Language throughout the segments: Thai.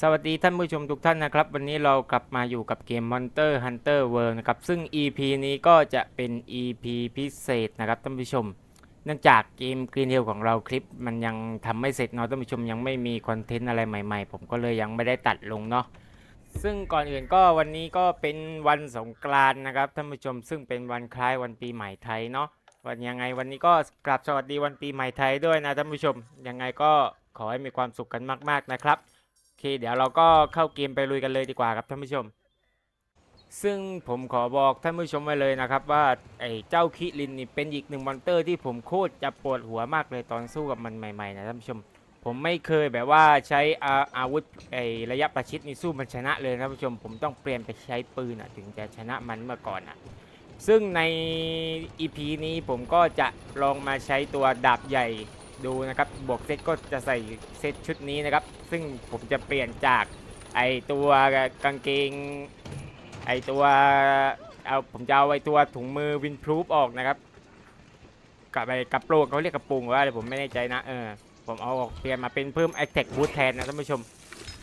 สวัสดีท่านผู้ชมทุกท่านนะครับ วันนี้เรากลับมาอยู่กับเกม Monster Hunter World นะครับ ซึ่ง EP นี้ก็จะเป็น EP พิเศษนะครับท่านผู้ชม เนื่องจากเกม Green Hill ของเราคลิป มันยังทำไม่เสร็จเนาะท่านผู้ชมยังไม่มีคอนเทนต์อะไรใหม่ๆ ผมก็เลยยังไม่ได้ตัดลงเนาะซึ่งก่อนอื่นก็วันนี้ก็เป็นวันสงกรานต์นะครับท่านผู้ชม ซึ่งเป็นวันคล้ายวันปีใหม่ไทยเนาะวันยังไงวันนี้ก็กราบสวัสดีวันปีใหม่ไทยด้วยนะท่านผู้ชมยังไงก็ขอให้มีความสุขกันมาก ๆนะครับ อเคเดี๋ยวเราก็เข้าเกมไปลุยกันเลยดีกว่าครับท่านผู้ชม ซึ่งผมขอบอกท่านผู้ชมไว้เลยนะครับ ว่าไอ้เจ้าคิรินนี่เป็นอีกหนึ่งมอนเตอร์ที่ผมโคตรจะปวดหัวมากเลยตอนสู้กับมันใหม่ๆนะท่านผู้ชม ผมไม่เคยแบบว่าใช้อาอาวุธไอ้ระยะประชิดนี่สู้มันชนะเลยนะท่านผู้ชม ผมต้องเปลี่ยนไปใช้ปืนอะถึงจะชนะมันเมื่อก่อนอะซึ่งใน EP นี้ผมก็จะลองมาใช้ตัวดาบใหญ่ ดูนะครับบวกเซตก็จะใส่เซตชุดนี้นะครับ ซึ่งผมจะเปลี่ยนจากไอตัวกางเกง ไอตัวเอาผมจะเอาไอตัวถุงมือวินพรูฟออกนะครับกับไอกระโปรงเขาเรียกกระโปรงว่าอะไรผมไม่แน่ใจนะเออผมเอาออกเปลี่ยนมาเป็นเพิ่ม a t t a c k Boost แทนนะท่านผู้ชม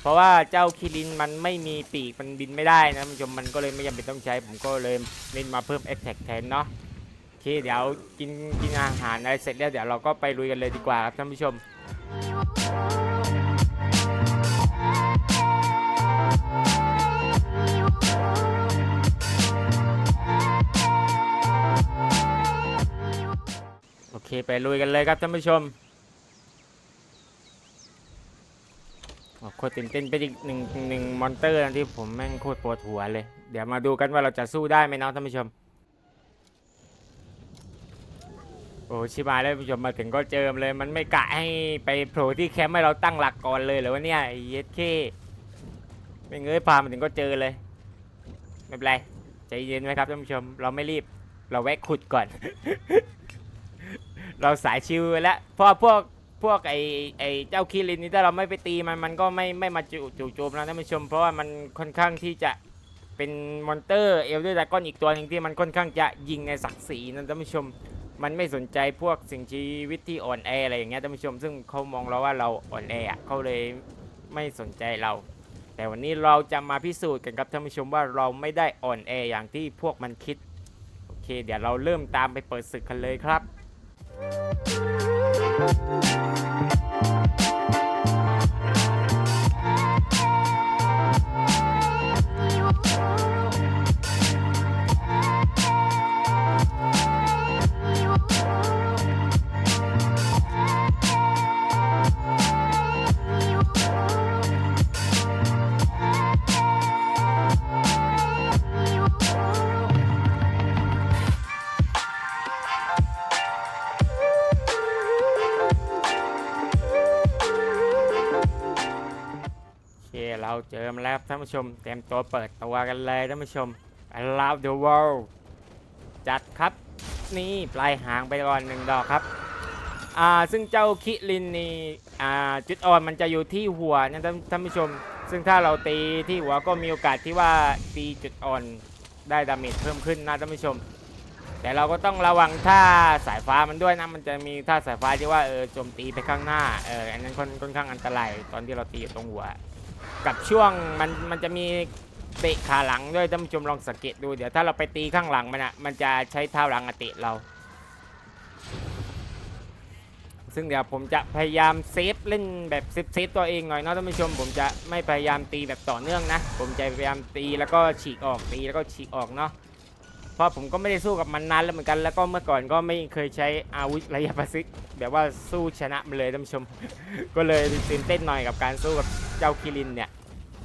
เพราะว่าเจ้าคิรินมันไม่มีปีกมันบินไม่ได้นะท่านผู้ชมมันก็เลยไม่จำเป็นต้องใช้ ผมก็เลยเล่นมาเพิ่ม a t t a c k แทนเนาะ เคเดี๋ยวกินกินอาหารอะไรเสร็จแล้วเดี๋ยวเราก็ไปลุยกันเลยดีกว่าครับท่านผู้ชมโอเคไปลุยกันเลยครับท่านผู้ชมโคตรตื่นเต้นเป็นอีกหนึ่งหนึ่งมอนเตอร์ที่ผมแม่งโคตรปวดหัวเลย เดี๋ยวมาดูกันว่าเราจะสู้ได้ไหมเนาะท่านผู้ชม โอ้ชิบายแล้วผู้ชมมาถึงก็เจอมเลย มันไม่กะให้ไปโผล่ที่แคมป์ให้เราตั้งหลักก่อนเลยเหรอวะเนี่ยไอ้เย็ดเคไม่เงยพามาถึงก็เจอเลยไม่เป็นไรใจเย็นไว้ครับท่านผู้ชม เราไม่รีบ เราแวะขุดก่อน เราสายชิวแล้วเพราะพวกพวกไอไอเจ้าคิรินนี่ถ้าเราไม่ไปตีมันมันก็ไม่ไม่มาจู่จู่โจมนะท่านผู้ชม เพราะว่ามันค่อนข้างที่จะเป็นมอนเตอร์เอลเดอร์ดากอนอีกตัวหนึ่งที่มันค่อนข้างจะยิงในศักดิ์ศรีนะท่านผู้ชม มันไม่สนใจพวกสิ่งชีวิตที่อ่อนแออะไรอย่างเงี้ยท่านผู้ชมซึ่งเขามองเราว่าเราอ่อนแออะเขาเลยไม่สนใจเรา แต่วันนี้เราจะมาพิสูจน์กันครับท่านผู้ชมว่าเราไม่ได้อ่อนแออย่างที่พวกมันคิดโอเค เดี๋ยวเราเริ่มตามไปเปิดศึกกันเลยครับ เจอมาแล้วครับท่านผู้ชม เตรียมตัวเปิดตัวกันเลยท่านผู้ชม I love the world จัดครับ นี่ปลายหางไปก่อนหนึ่งดอกครับอ่าซึ่งเจ้าคิรินนี่อ่าจุดอ่อนมันจะอยู่ที่หัวนะท่านท่านผู้ชม ซึ่งถ้าเราตีที่หัวก็มีโอกาสที่ว่าตีจุดอ่อนได้ดาเมจเพิ่มขึ้นนะท่านผู้ชม แต่เราก็ต้องระวังท่าสายฟ้ามันด้วยนะมันจะมีท่าสายฟ้าที่ว่าเออโจมตีไปข้างหน้าเอออันนั้นค่อนข้างอันตรายตอนที่เราตีตรงหัว กับช่วงมันมันจะมีเตะขาหลังด้วยท่านผู้ชมลองสังเกตดูเดี๋ยวถ้าเราไปตีข้างหลังมันอะมันจะใช้เท้าหลังอะเตะเรา ซึ่งเดี๋ยวผมจะพยายามเซฟเล่นแบบเซฟเซฟตัวเองหน่อยเนาะท่านผู้ชม ผมจะไม่พยายามตีแบบต่อเนื่องนะ ผมจะพยายามตีแล้วก็ฉีกออกตีแล้วก็ฉีกออกเนาะ เพราะผมก็ไม่ได้สู้กับมันนานแล้วเหมือนกัน แล้วก็เมื่อก่อนก็ไม่เคยใช้อาวุธระยะประชิดแบบว่าสู้ชนะมันเลยท่านผู้ชม ก็เลยตื่นเต้นหน่อยกับการสู้กับเจ้าคิรินเนี่ย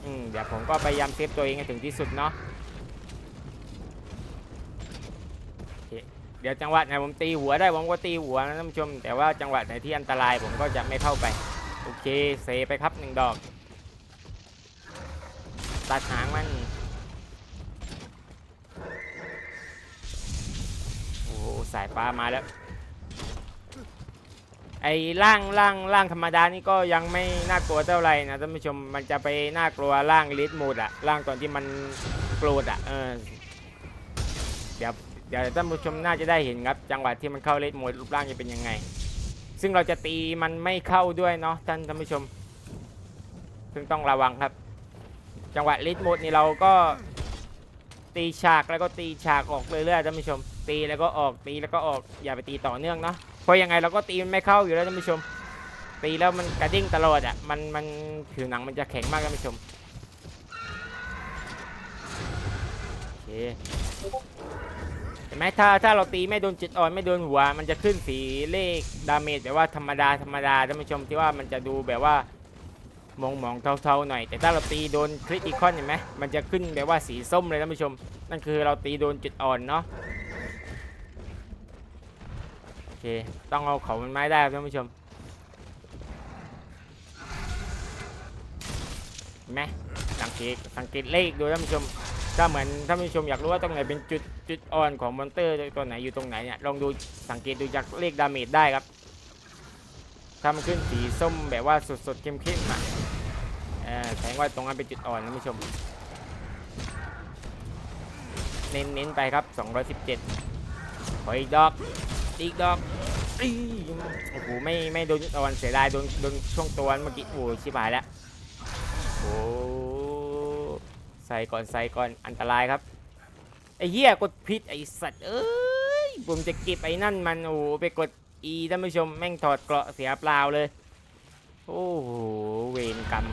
อืมเดี๋ยวผมก็พยายามเซฟตัวเองให้ถึงที่สุดเนาะเดี๋ยวจังหวะไหนผมตีหัวได้ผมก็ตีหัวนะท่านผู้ชม แต่ว่าจังหวะไหนที่อันตรายผมก็จะไม่เข้าไป โอเคเซไปครับหนึ่งดอกตัดหางมัน สายฟ้ามาแล้ว ไอ้ร่างร่างร่างธรรมดานี่ก็ยังไม่น่ากลัวเท่าไหร่นะท่านผู้ชมมันจะไปน่ากลัวร่างลิทมูดอะร่างตอนที่มันโกรธอะเออเดี๋ยวเดี๋ยวท่านผู้ชมน่าจะได้เห็นครับ จังหวะที่มันเข้าลิทมูดรูปร่างจะเป็นยังไง ซึ่งเราจะตีมันไม่เข้าด้วยเนาะท่านท่านผู้ชม ซึ่งต้องระวังครับ จังหวะลิดมุดนี่เราก็ตีฉากแล้วก็ตีฉากออกเรื่อยๆท่านผู้ชม ตีแล้วก็ออกตีแล้วก็ออกอย่าไปตีต่อเนื่องเนาะเพราะยังไงเราก็ตีมันไม่เข้าอยู่แล้วท่านผู้ชม ตีแล้วมันกระดิ่งตลอดอะมันมันผิวหนังมันจะแข็งมากท่านผู้ชมโอเคเห็นไหมถ้าถ้าเราตีไม่โดนจุดอ่อนไม่โดนหัว มันจะขึ้นสีเลขดาเมจแบบว่าธรรมดาธรรมดาท่านผู้ชมที่ว่ามันจะดูแบบว่ามองมองๆเทาๆหน่อย แต่ถ้าเราตีโดนคริติคอนเห็นไหมมันจะขึ้นแบบว่าสีส้มเลยท่านผู้ชม นั่นคือเราตีโดนจุดอ่อนเนาะ ต้องเอาเขามันไม้ได้ครับท่านผู้ชมเห็นไหมสังเกตสังเกตเลขดูท่านผู้ชม ถ้าเหมือนท่านผู้ชมอยากรู้ว่าตรงไหนเป็นจุดจุดอ่อนของมอนเตอร์ตัวไหนอยู่ตรงไหนเนี่ยลองดูสังเกตดูจากเลขดาเมจได้ครับถ้ามันขึ้นสีส้มแบบว่าสดๆเข้มๆอะแสดงว่าตรงนั้นเป็นจุดอ่อนท่านผู้ชม เน้นเน้นไปครับ 217ขออีกดอก อีกดอกอีโอ้โหไม่ไม่โดนจุดอ่อนเสียดายโดนโดนช่วงตัวเมื่อกี้โอ้ยชิบหายแล้วโอ้ใส่ก่อนใส่ก่อนอันตรายครับไอ้เหี้ยกดผิดไอ้สัตว์เอ้ยผมจะเก็บไอ้นั่นมันโอ้ไปกด E ท่านผู้ชมแม่งถอดเกราะเสียเปล่าเลยโอ้โหเวรกรรม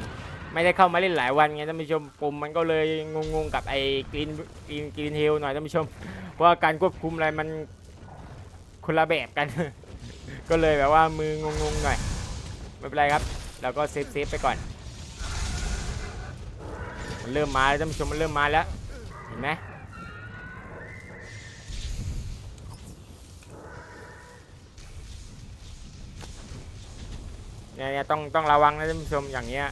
ไม่ได้เข้ามาเล่นหลายวันไงท่านผู้ชมปุ่มมันก็เลยงงๆกับไอ้กรีนกรีนกรีนเฮลหน่อยท่านผู้ชมเพราะว่าการควบคุมอะไรมัน คนละแบบกัน ก็เลยแบบว่ามืองงๆหน่อยไม่เป็นไรครับเราก็เซฟเซฟไปก่อนมันเริ่มมาแล้วท่านผู้ชมมันเริ่มมาแล้วเห็นไหมเนี่ยเนี่ยต้องต้องระวังนะท่านผู้ชมอย่างเงี้ย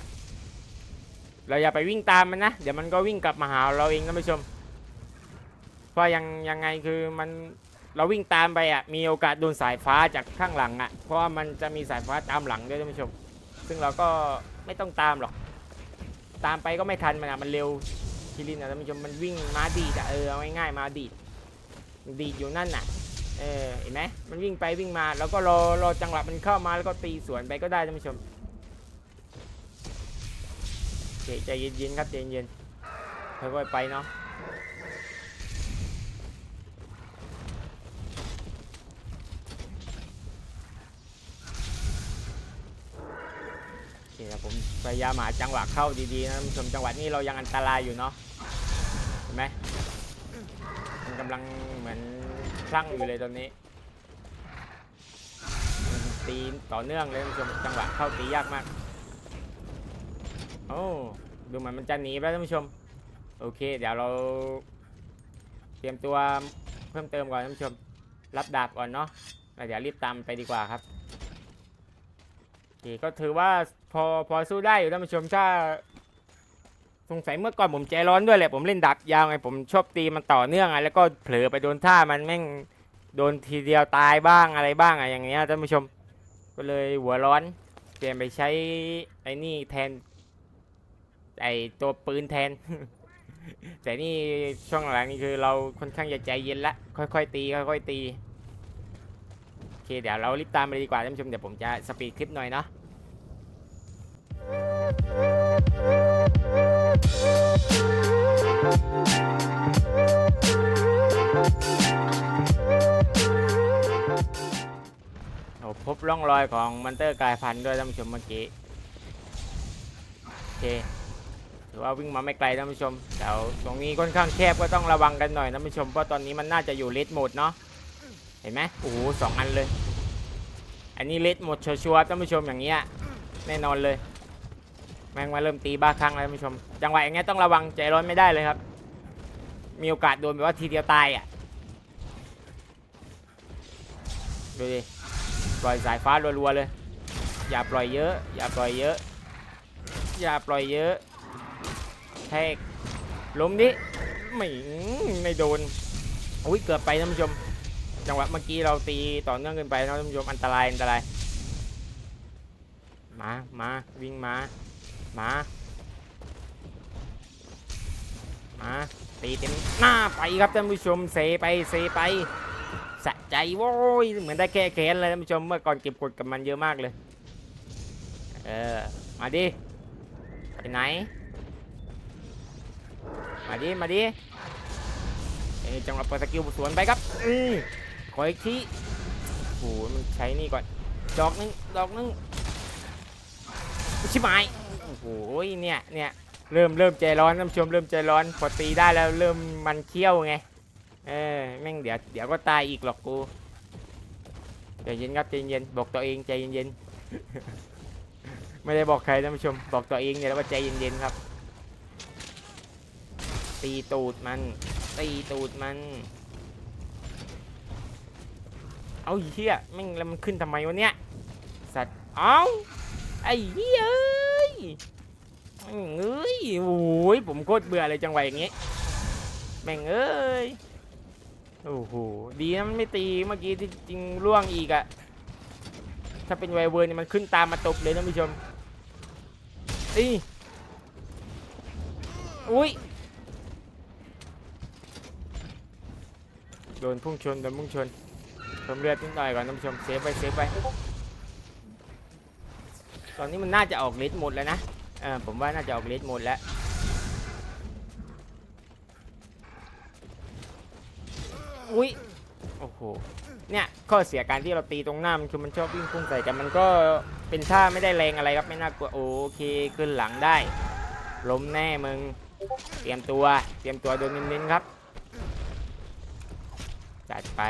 เราอย่าไปวิ่งตามมันนะ เดี๋ยวมันก็วิ่งกลับมาหาเราเองท่านผู้ชม เพราะยังยังไงคือมัน เราวิ่งตามไปอะมีโอกาสโดนสายฟ้าจากข้างหลังอะ เพราะว่ามันจะมีสายฟ้าตามหลังด้วยท่านผู้ชม ซึ่งเราก็ไม่ต้องตามหรอก ตามไปก็ไม่ทันมันอะมันเร็วคิรินอะท่านผู้ชมมันวิ่งมาดีดอะเออเอาง่ายๆมาดีดดีดอยู่นั่นน่ะเออเห็นไหมมันวิ่งไปวิ่งมาแล้วก็รอรอจังหวะมันเข้ามาแล้วก็ตีสวนไปก็ได้ท่านผู้ชมใจเย็นๆครับใจเย็นๆค่อยๆไปเนาะ เคครับผมพยายามหาจังหวะเข้าดีๆนะท่านผู้ชมจังหวะนี้เรายังอันตรายอยู่เนาะเห็นไหมมันกำลังเหมือนคลั่งอยู่เลยตอนนี้ตีต่อเนื่องเลยท่านผู้ชมจังหวะเข้าตียากมากโอ้ดูเหมือนมันจะหนีไปแล้วท่านผู้ชม โอเค เดี๋ยวเรา เตรียมตัวเพิ่มเติมก่อนท่านผู้ชม รับดาบก่อนเนาะแล้วเดี๋ยวรีบตามไปดีกว่าครับ เคก็ถือว่าพอพอสู้ได้อยู่ท่านผู้ชมถ้าสงสัยเมื่อก่อนผมใจร้อนด้วยแหละผมเล่นดาบยาวไงผมชอบตีมันต่อเนื่องไงแล้วก็เผลอไปโดนท่ามันแม่งโดนทีเดียวตายบ้างอะไรบ้างอะอย่างเงี้ยท่านผู้ชม ก็เลยหัวร้อนเปลี่ยนไปใช้ไอ้นี่แทน ไอตัวปืนแทน แต่นี่ช่วงหลังนี่คือเราค่อนข้างจะใจเย็นละค่อยๆตีค่อยๆตี เดี๋ยวเรารีบตามไปดีกว่าท่านผู้ชมเดี๋ยวผมจะสปีดคลิปหน่อยเนาะพบร่องรอยของมอนเตอร์กลายพันธุ์ด้วยท่านผู้ชมเมื่อกี้โอเคถือว่าวิ่งมาไม่ไกลท่านผู้ชมแต่ตรงนี้ค่อนข้างแคบก็ต้องระวังกันหน่อยท่านผู้ชมเพราะตอนนี้มันน่าจะอยู่เลดโหมดเนาะเห็นไหมโอ้โหสองอันเลย อันนี้เลดหมดชัวร์ท่านผู้ชมอย่างเงี้ยแน่นอนเลย แม่งมาเริ่มตีบ้าคลั่งแล้วท่านผู้ชม จังหวะอย่างเงี้ยต้องระวังใจร้อนไม่ได้เลยครับ มีโอกาสโดนแบบว่าทีเดียวตายอะดูดิปล่อยสายฟ้ารัวๆเลย อย่าปล่อยเยอะ อย่าปล่อยเยอะ อย่าปล่อยเยอะแทกล้มดิไม่ไม่โดนอุ้ยเกือบไปท่านผู้ชม จังหวะเมื่อกี้เราตีต่อเนื่องเกินไปนะท่านผู้ชมอันตรายอันตรายมามาวิ่งมามามาตีเต็มหน้าไปครับท่านผู้ชมเซไปเซไปสะใจโว้ยเหมือนได้แก้แค้นเลยท่านผู้ชมเมื่อก่อนเก็บกดกับมันเยอะมากเลยเออมาดิไปไหนมาดิมาดิจังหวะเปิดสกิลสวนไปครับอื ขออีกทีโอ้โหมันใช้นี่ก่อนดอกนึงดอกนึงชิบหายโอ้โหเนี่ยเนี่ยเริ่มเริ่มใจร้อนท่านผู้ชมเริ่มใจร้อนพอตีได้แล้วเริ่มมันเคี้ยวไงเออแม่งเดี๋ยวเดี๋ยวก็ตายอีกหรอกกูใจเย็นครับใจเย็นบอกตัวเองใจเย็นๆไม่ได้บอกใครท่านผู้ชมบอกตัวเองเนี่ยแล้วว่าใจเย็นๆครับ ตีตูดมัน ตีตูดมัน เอาเหี้ยแม่งแล้วมันขึ้นทำไมวะเนี่ยสัตว์เอาไอ้เหี้ยเอ้ยแม่งเอ้ยโอ้ยผมโคตรเบื่อเลยจังหวะอย่างงี้แม่งเอ้ยโอ้โหดีนะมันไม่ตีเมื่อกี้ที่จริงล่วงอีกอะถ้าเป็นไวเวิร์นนี่มันขึ้นตามมาตบเลยนะผู้ชมตีอุ้ยโดนพุ่งชนโดนพุ่งชน เพิ่มเลือดนิดหน่อยก่อนท่านผู้ชมเซฟไปเซฟไปตอนนี้มันน่าจะออกเลสหมดแล้วนะเออผมว่าน่าจะออกเลสหมดแล้วอุ้ยโอ้โหเนี่ยข้อเสียการที่เราตีตรงหน้ามันคือมันชอบวิ่งพุ่งใส่กันมันก็เป็นท่าไม่ได้แรงอะไรครับไม่น่ากลัวโอเคขึ้นหลังได้ล้มแน่มึงเตรียมตัวเตรียมตัวโดนเน้นๆครับจัดไป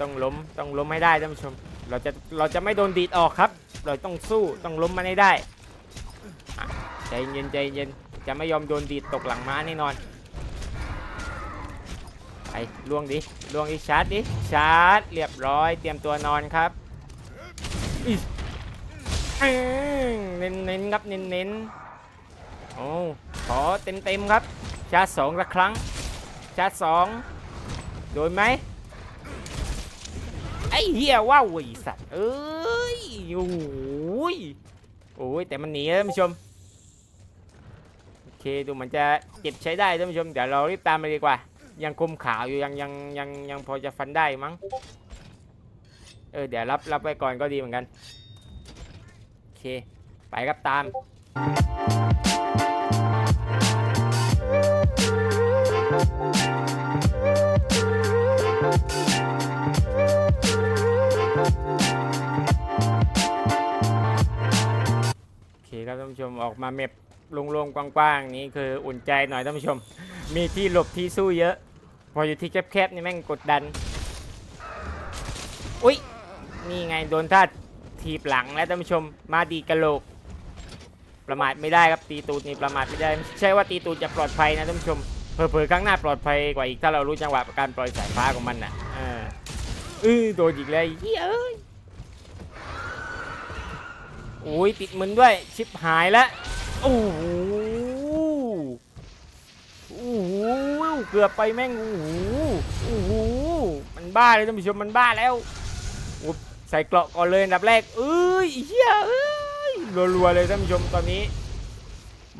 ต้องล้มต้องล้มให้ได้ท่านผู้ชม เราจะเราจะไม่โดนดีดออกครับ เราต้องสู้ต้องล้มมันให้ได้ใจเย็นใจเย็นจะไม่ยอมโดนดีดตกหลังม้าแน่นอนไปล่วงดิล่วงดิชาร์จดิชาร์จเรียบร้อย เตรียมตัวนอนครับอิอื้อเน้นเน้นครับเน้นเน้นโอ้ขอเต็มเต็มครับ ชาร์จสองละครั้ง ชาร์จสองโดนไหม อ้เหี้ยว้าวไอสัตว์เอ้ยโอ้ยโอ้ยแต่มันหนีแล้วท่านผู้ชมโอเคดูมือนจะเจ็บใช้ได้ท่านผู้ชมเดี๋ยวเรารีบตามไปดีกว่า ยังคมขาวอยู่ยังยังยังยังพอจะฟันได้มั้งเออเดี๋ยวรับรับไว้ก่อนก็ดีเหมือนกันโอเคไปครับตาม ครับท่านผู้ชมออกมาเมปโล่งๆกว้างๆนี้คืออุ่นใจหน่อยท่านผู้ชม มีที่หลบที่สู้เยอะ พออยู่ที่แคบๆนี่แม่งกดดัน อุ้ยนี่ไงโดนท่าทีบหลังแล้วท่านผู้ชมมาดีกระโหลก ประมาทไม่ได้ครับตีตูดนี่ประมาทไม่ได้ไม่ใช่ว่าตีตูดจะปลอดภัยนะท่านผู้ชมเผลอๆข้างหน้าปลอดภัยกว่าอีกถ้าเรารู้จังหวะการปล่อยสายฟ้าของมันน่ะเออเออโดนอีกแล้วเฮ้ย โอ้ยติดมึนด้วย ชิบหายแล้วโอ้โหโอ้โหเกือบไปแม่งโอ้โหโอ้โหมันบ้าเลยท่านผู้ชมมันบ้าแล้วใส่เกราะก่อนเลยอันดับแรกเอ้ยเฮียเอ้ยรัวๆเลยท่านผู้ชมตอนนี้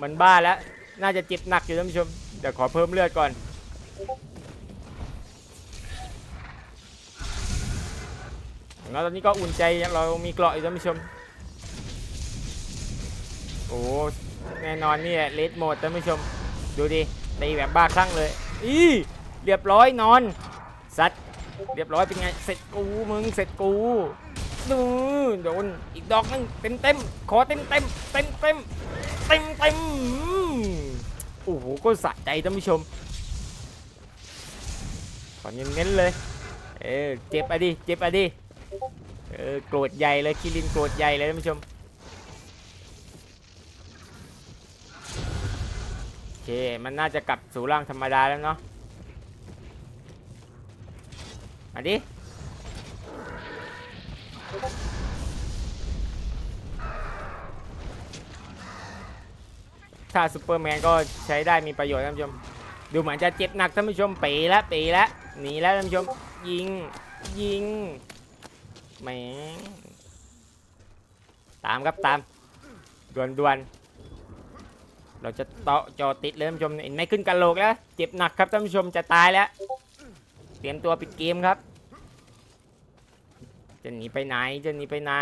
มันบ้าแล้ว น่าจะเจ็บหนักอยู่ท่านผู้ชมเดี๋ยวขอเพิ่มเลือดก่อนแล้วตอนนี้ก็อุ่นใจเรามีเกราะอยู่ท่านผู้ชม โอ้แน่นอนนี่แหละเลดโหมดท่านผู้ชม ดูดิตีแบบบ้าคลั่งเลย อีเรียบร้อยนอน สัตว์เรียบร้อยเป็นไง เสร็จกูมึง เสร็จกูดูโดนอีกดอกนึงเต็มเต็มขอเต็มเต็มเต็มเต็มเต็มเต็มโอ้โหก็สะใจท่านผู้ชมขอเน้นๆเลย เออเจ็บอะดิ เจ็บอะดิ เออโกรธใหญ่เลยคิรินโกรธใหญ่เลยท่านผู้ชม มันน่าจะกลับสู่ร่างธรรมดาแล้วเนาะมาดิถ้าซูเปอร์แมนก็ใช้ได้มีประโยชน์ท่านผู้ชม ดูเหมือนจะเจ็บหนักท่านผู้ชมป๋แล้วป๋แล้วหนีแล้วท่านผู้ชม ยิง ยิงแหมตามครับตาม ด่วนด่วน เราจะเตาะจอติดเลยท่านผู้ชมเห็นไหมขึ้นกะโหลกแล้ว เจ็บหนักครับท่านผู้ชมจะตายแล้ว เตรียมตัวปิดเกมครับ จะหนีไปไหนจะหนีไปไหน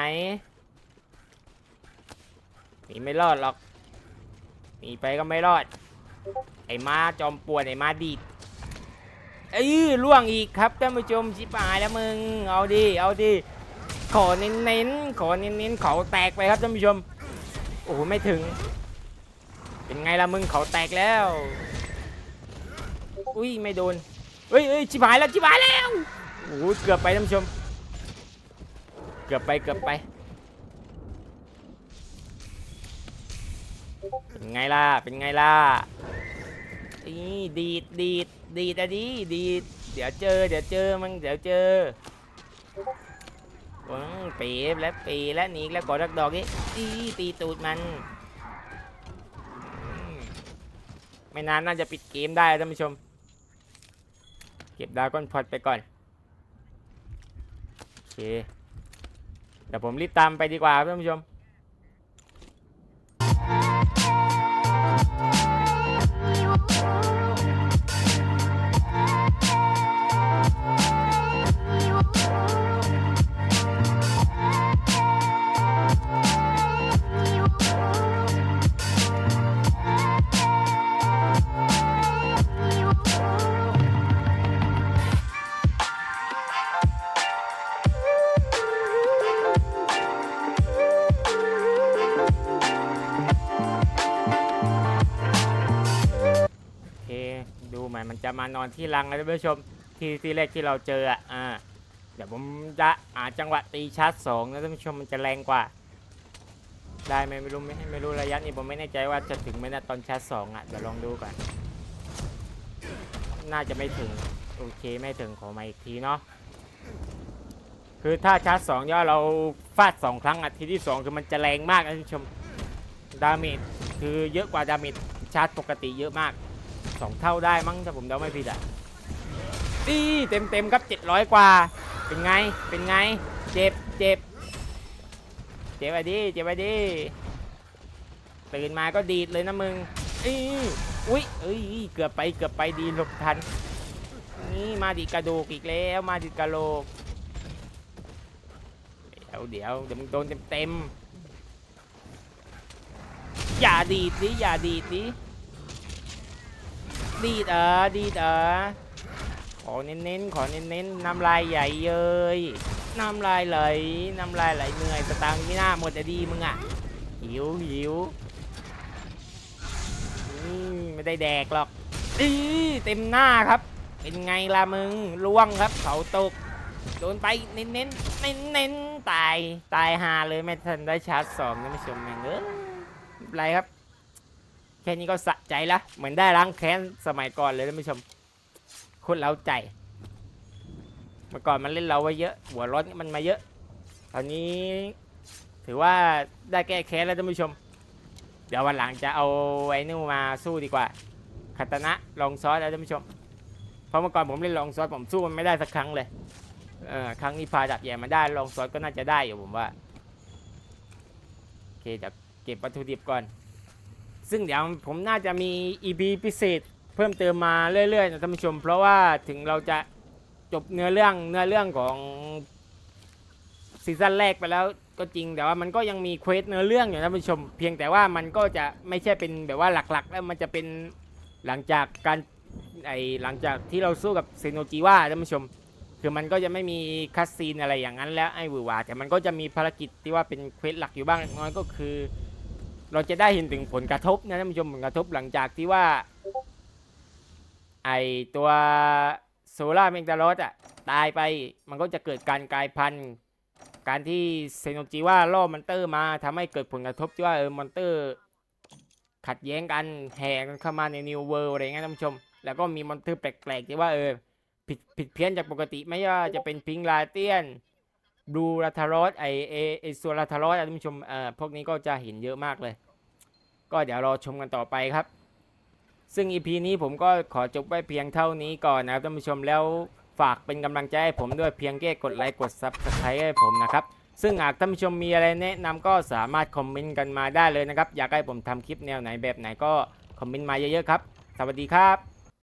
หนีไม่รอดหรอกหนีไปก็ไม่รอด ไอ้ม้าจอมป่วดไอ้ม้าดีดเอ้ยล่วงอีกครับท่านผู้ชมชิบหายแล้วมึง เอาดิ เอาดิ ขอเน้นๆขอเน้นๆเขาแตกไปครับท่านผู้ชม โอ้ไม่ถึง เป็นไงล่ะมึงเขาแตกแล้ว อุ้ยไม่โดนเฮ้ยเฮ้ยชิบหายแล้วชิบหายแล้วโอ้โหเกือบไปท่านผู้ชม เกือบไปเกือบไปเป็นไงล่ะเป็นไงล่ะนี่ดีดดีดดีดอะดีดีดเดี๋ยวเจอเดี๋ยวเจอมึงเดี๋ยวเจอปีบแล้วปีแล้วหนีแล้วกอดรักดอกนี้ตีตีตูดมันอืม ไม่นานน่าจะปิดเกมได้ท่านผู้ชม เก็บดาวก้อนพอดไปก่อน โอเค เดี๋ยวผมรีบตามไปดีกว่าท่านผู้ชมานอนที่รังแล้วท่านผู้ชมที่ที่แรกที่เราเจออะอ่าเดี๋ยวผมจะหาจังหวะตีชาร์จสองนะท่านผู้ชมมันจะแรงกว่า ได้ไหมไม่รู้ไม่ไม่รู้ระยะนี้ผมไม่แน่ใจว่าจะถึงไหมนะตอนชาร์จสองอะเดี๋ยวลองดูก่อนน่าจะไม่ถึงโอเคไม่ถึงขอมาอีกทีเนาะคือถ้าชาร์จสองเนี่ยเราฟาดสองครั้งอะทีที่สองคือมันจะแรงมากนะท่านผู้ชมดาเมจคือเยอะกว่าดาเมจชาร์จปกติเยอะมาก สองเท่าได้มั้งถ้าผมเดาไม่ผิดอะตีเต็มเต็มๆครับเจ็ดร้อยกว่า เป็นไง เป็นไง เจ็บเจ็บ เจ็บไปดิ เจ็บไปดิตื่นมาก็ดีดเลยนะมึงอีอุ้ยเอ้ย เกือบไป เกือบไปดีหลบทัน นี่มาดิกระดูกอีกแล้ว มาดิกระโหลก เดี๋ยวเดี๋ยวเดี๋ยวมึงโดนเต็มเต็มๆอย่าดีดดิ อย่าดีดดิ ดีดเออดีดเออขอเน้นๆขอเน้นๆน้ำลายใหญ่เย้ยน้ำลายไหลน้ำลายไหลเหนื่อยสตางค์ไม่น่าหมดจะดีมึงอะหิวหิวไม่ได้แดกหรอกอีเต็มหน้าครับ เป็นไงล่ะมึงล่วงครับเขาตกโดนไปเน้นๆเน้นเน้นตายตายหาเลยไม่ทันได้ชาร์จสองนะไม่ชมแม่งเออไรครับ ค่นี้ก็สะใจละเหมือนได้ล้างแค้นสมัยก่อนเลยท่านผู้ชมโคนเล้าใจ เมื่อก่อนมันเล่นเราไว้เยอะ หัวร้อนมันมาเยอะ ตอนนี้ ถือว่าได้แก้แค้นแล้วท่านผู้ชม เดี๋ยววันหลังจะเอาไอ้นู่มาสู้ดีกว่าคาตนะลองซอสแล้วท่านผู้ชม เพราะเมื่อก่อนผมเล่นลองซอสผมสู้มันไม่ได้สักครั้งเลยเออครั้งนี้พาดับแย่มาได้ลองซอสก็น่าจะได้อยู่ผมว่าโอเคเดี๋ยวเก็บวัตถุดิบก่อน ซึ่งเดี๋ยวผมน่าจะมี EP พิเศษเพิ่มเติมมาเรื่อยๆนะท่านผู้ชม เพราะว่าถึงเราจะจบเนื้อเรื่องเนื้อเรื่องของซีซั่นแรกไปแล้วก็จริงแต่ว่ามันก็ยังมีเควสเนื้อเรื่องอยู่นะท่านผู้ชม เพียงแต่ว่ามันก็จะไม่ใช่เป็นแบบว่าหลักๆ แล้วมันจะเป็นหลังจากการไอหลังจากที่เราสู้กับเซโนจิว่าท่านผู้ชม คือมันก็จะไม่มีคัสซีนอะไรอย่างนั้นแล้วไอ้หวือหวาแต่มันก็จะมีภารกิจที่ว่าเป็นเควสหลักอยู่บ้างน้อยก็คือ เราจะได้เห็นถึงผลกระทบนะท่านผู้ชมผลกระทบหลังจากที่ว่า ไอตัวโซล่าเมงตาโรสอะตายไปมันก็จะเกิดการกลายพันธุ์ การที่เซโนจิว่าล่อมอนเตอร์มาทำให้เกิดผลกระทบที่ว่าเออมอนเตอร์ ขัดแย้งกันแห่กันเข้ามาในนิวเวิลด์อะไรเงี้ยท่านผู้ชม แล้วก็มีมอนเตอร์แปลกๆที่ว่าเออผิดผิดเพี้ยนจากปกติไม่ว่าจะเป็นพิงลาเตียน บลูราทารอสไอเอไอซัวราทารอสท่านผู้ชมเอ่อพวกนี้ก็จะเห็นเยอะมากเลย ก็เดี๋ยวรอชมกันต่อไปครับ ซึ่ง EP นี้ผมก็ขอจบไว้เพียงเท่านี้ก่อนนะครับท่านผู้ชมแล้วฝากเป็นกำลังใจให้ผมด้วยเพียงแค่กดไลค์กด Subscribe ให้ผมนะครับ ซึ่งหากท่านผู้ชมมีอะไรแนะนำก็สามารถคอมเมนต์กันมาได้เลยนะครับ อยากให้ผมทำคลิปแนวไหนแบบไหนก็คอมเมนต์มาเยอะๆครับ สวัสดีครับ